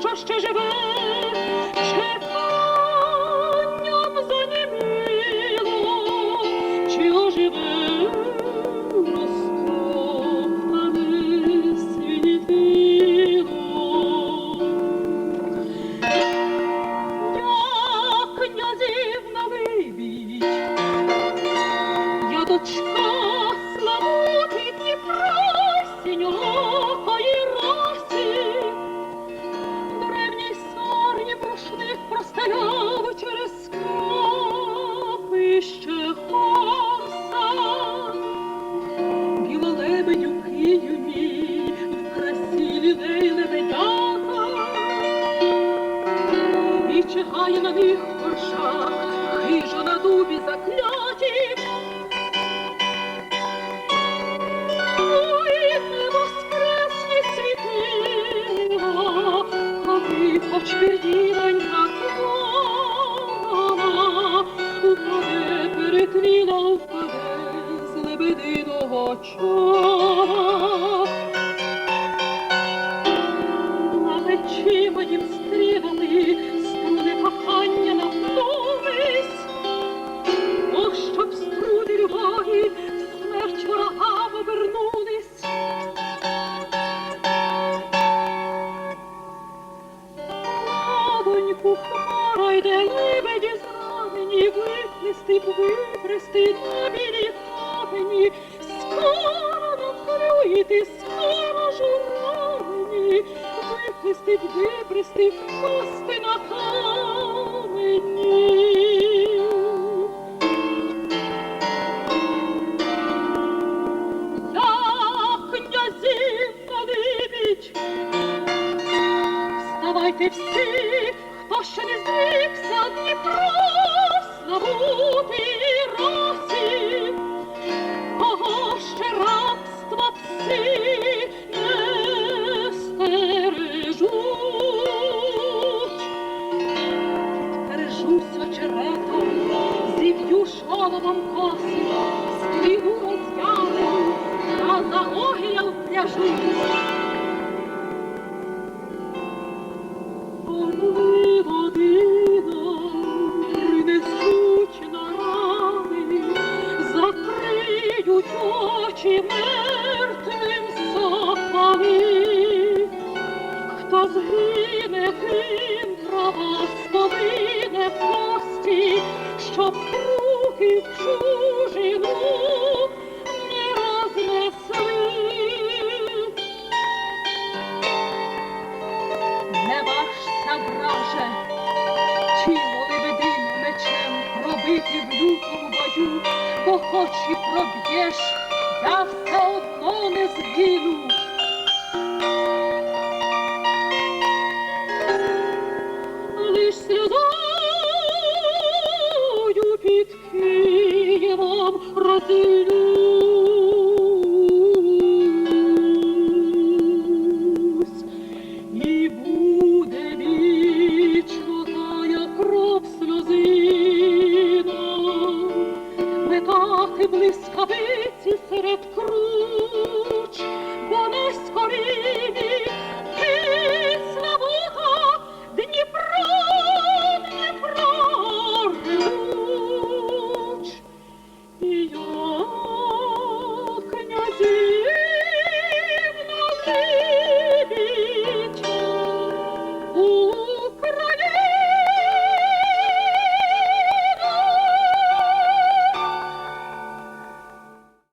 szczęście żywym. І чекає на них горшак, хижа на дубі закляті. Ой, не воскресні світила, коли хоч пірдінонька крона, упаде, перетліла, впаде з лебединого чола. Виплести, випрести на білі камені. Скоро накрити, скоро журавлені, виплести, випрести, кости на камені. Впряжусь. Орли принесуть на рани, закриють очі мертвим сапами. Хто згине, тим трава сповине кості, щоб руки в ти, внуку, бою, бо хоч і проб'єш, я все одно не згину. Лиш сльозою під Києвом родину.